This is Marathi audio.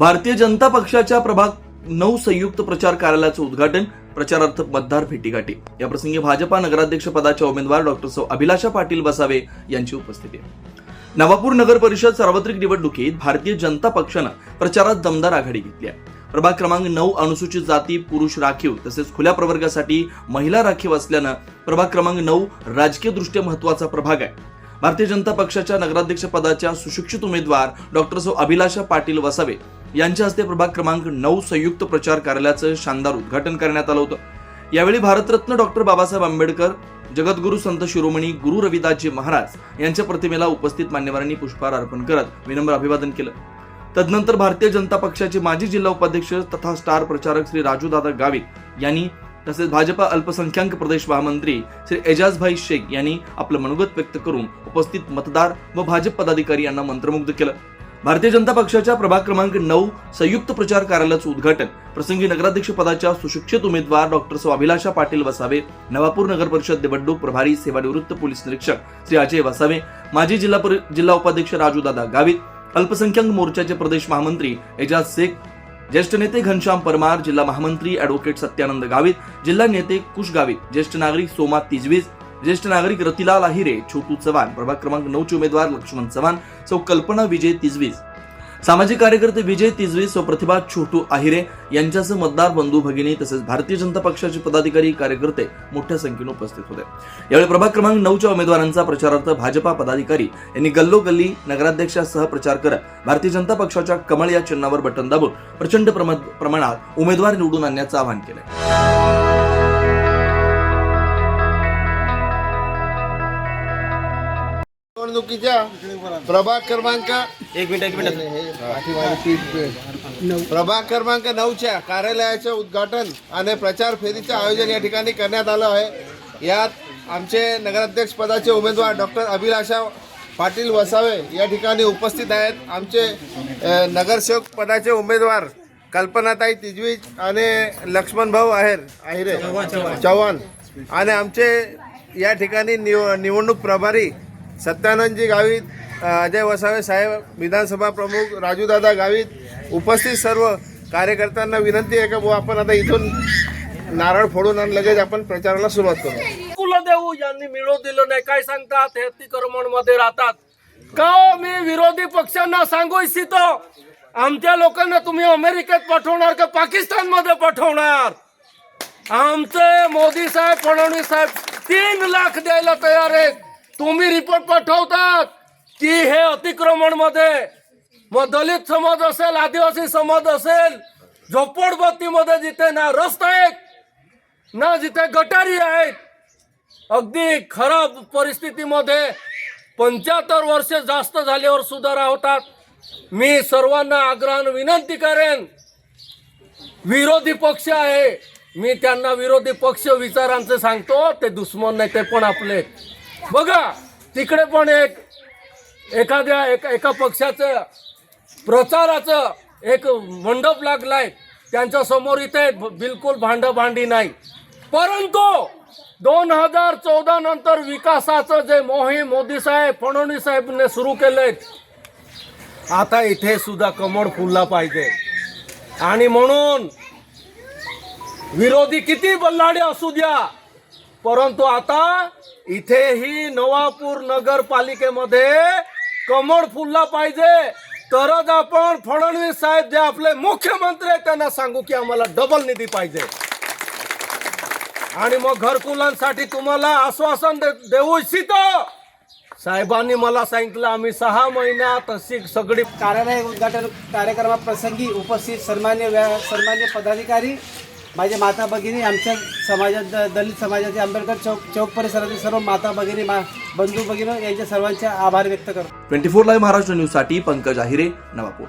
भारतीय जनता पक्षाच्या प्रभाग नऊ संयुक्त प्रचार कार्यालयाचं उद्घाटन प्रचारार्थ मतदार भेटीगाठी. या प्रसंगी भाजपा नगराध्यक्ष पदाच्या उमेदवार डॉक्टर सौ अभिलाषा पाटील बसावे यांची उपस्थिती. नवापूर नगर परिषद सार्वत्रिक निवडणुकीत भारतीय जनता पक्षानं प्रचारात दमदार आघाडी घेतली आहे. प्रभाग क्रमांक नऊ अनुसूचित जाती पुरुष राखीव तसेच खुल्या प्रवर्गासाठी महिला राखीव असल्यानं प्रभाग क्रमांक नऊ राजकीयदृष्ट्या महत्त्वाचा प्रभाग आहे. भारतीय जनता पक्षाच्या नगराध्यक्ष पदाच्या सुशिक्षित उमेदवार डॉक्टर सौ अभिलाषा पाटील वसावे यांच्या हस्ते प्रभाग क्रमांक नऊ संयुक्त प्रचार कार्यालयाचं शानदार उद्घाटन करण्यात आलं होतं. यावेळी भारतरत्न डॉक्टर बाबासाहेब आंबेडकर जगद्गुरू संत शिरोमणी गुरु रविदासजी महाराज यांच्या प्रतिमेला उपस्थित मान्यवरांनी पुष्पहार अर्पण करत विनम्र अभिवादन केलं. तदनंतर भारतीय जनता पक्षाचे माजी जिल्हा उपाध्यक्ष तथा स्टार प्रचारक श्री राजूदादा गावित यांनी तसेच भाजपा अल्पसंख्याक प्रदेश महामंत्री श्री एजाजभाई शेख यांनी आपलं मनोगत व्यक्त करून उपस्थित मतदार व भाजप पदाधिकारी यांना मंत्रमुग्ध केलं. भारतीय जनता पक्षाच्या प्रभाग क्रमांक नऊ संयुक्त प्रचार कार्यालयाचं उद्घाटन. प्रसंगी नगराध्यक्ष पदाच्या सुशिक्षित उमेदवार डॉक्टर स्वाभिलाषा पाटील वसावे नवापूर नगर परिषद निवडणूक प्रभारी सेवानिवृत्त पोलीस निरीक्षक श्री अजय वसावे माजी जिल्हा जिल्हा उपाध्यक्ष राजूदादा गावित अल्पसंख्याक मोर्चाचे प्रदेश महामंत्री एजाज शेख ज्येष्ठ नेते घनश्याम परमार जिल्हा महामंत्री अॅडव्होकेट सत्यानंद गावित जिल्हा नेते कुश गावित ज्येष्ठ नागरिक सोमा तिजवीज ज्येष्ठ नागरिक रतिलाल आहिरे छोटू चव्हाण प्रभाग क्रमांक नऊचे उमेदवार लक्ष्मण चव्हाण सौ कल्पना विजय तिजवीज. सामाजिक कार्यकर्ते विजय तिजवीज सौ प्रतिभा छोटू आहिरे यांच्यासह मतदार बंधू भगिनी तसेच भारतीय जनता पक्षाचे पदाधिकारी कार्यकर्ते मोठ्या संख्येने उपस्थित होते. यावेळी प्रभाग क्रमांक नऊच्या उमेदवारांचा प्रचारार्थ भाजपा पदाधिकारी यांनी गल्लोगल्ली नगराध्यक्षासह प्रचार करत भारतीय जनता पक्षाच्या कमळ या चिन्हावर बटन दाबून प्रचंड प्रमाणात उमेदवार निवडून आणण्याचं आवाहन केलं निवडणुकीच्या प्रभाग क्रमांक एक मिनिट एक मिनिट. प्रभाग क्रमांक नऊच्या कार्यालयाचे उद्घाटन आणि प्रचार फेरीचे आयोजन या ठिकाणी करण्यात आलं आहे. यात आमचे नगराध्यक्ष पदाचे उमेदवार डॉक्टर अभिलाषा पाटील वसावे या ठिकाणी उपस्थित आहेत. आमचे नगरसेवक पदाचे उमेदवार कल्पनाताई तिजवीज आणि लक्ष्मण भाऊ आहेर आहिरे चव्हाण. आणि आमचे या ठिकाणी निव निवडणूक प्रभारी सत्यानंदजी गावित अजय वसावे साहेब विधानसभा प्रमुख राजूदादा गावित उपस्थित सर्व कार्यकर्त्यांना विनंती आहे का भाऊ आपण आता इथून नारळ फोडून आणि लगेच आपण प्रचाराला सुरुवात करू? कुलदेव यांनी मिळू दिलं नाही. काय सांगतात? हे अतिक्रमणमध्ये राहतात. का हो, मी विरोधी पक्षांना सांगू इच्छितो. आमच्या लोकांना तुम्ही अमेरिकेत पाठवणार का पाकिस्तानमध्ये पाठवणार? आमचे मोदी साहेब फडणवीस साहेब तीन लाख द्यायला तयार आहेत. तुम्ही रिपोर्ट पाठवतात की हे अतिक्रमणमध्ये मग दलित समाज असेल आदिवासी समाज असेल झोपडबत्तीमध्ये जिथे ना रस्ता आहेत ना जिथे गटारी आहेत अगदी खराब परिस्थितीमध्ये पंच्याहत्तर वर्ष जास्त झाल्यावर सुद्धा होतात मी सर्वांना आग्रहानं विनंती करेन विरोधी पक्ष आहे. मी त्यांना विरोधी पक्ष विचारांचे सांगतो ते दुश्मन नाही ते पण आपले. बघा तिकडे पण एक एखाद्या एका एका पक्षाचं प्रचाराचं एक मंडप लागलाय. त्यांच्यासमोर इथे बिलकुल भांड भांडी नाही. परंतु दोन हजार चौदा नंतर विकासाचं जे मोहीम मोदी साहेब फडणवीस साहेबने सुरू केलंय आता इथे सुद्धा कमळ फुलला पाहिजे. आणि म्हणून विरोधी किती बल्लाडे असू द्या परंतु आता इथेही नवापूर नगरपालिकेमध्ये कमळ फुलला पाहिजे. तरच आपण फडणवीस साहेब जे आपले मुख्यमंत्री आहेत त्यांना सांगू की आम्हाला डबल निधी पाहिजे. आणि मग घरकुलांसाठी तुम्हाला आश्वासन दे- देऊ इच्छितो. साहेबांनी मला सांगितलं आम्ही सहा महिन्यात अशी सगळी कार्यालय उद्घाटन कार्यक्रमाप्रसंगी उपस्थित सन्मान्य व्या सन्मान्य पदाधिकारी माझ्या माता भगिनी आमच्या समाजात दलित समाजाचे आंबेडकर चौक चौक परिसरातील सर्व माता भगिनी मा बंधू भगिनी यांच्या सर्वांचे आभार व्यक्त करतो. ट्वेंटी फोर लाईव्ह महाराष्ट्र न्यूजसाठी पंकज आहिरे नवापूर.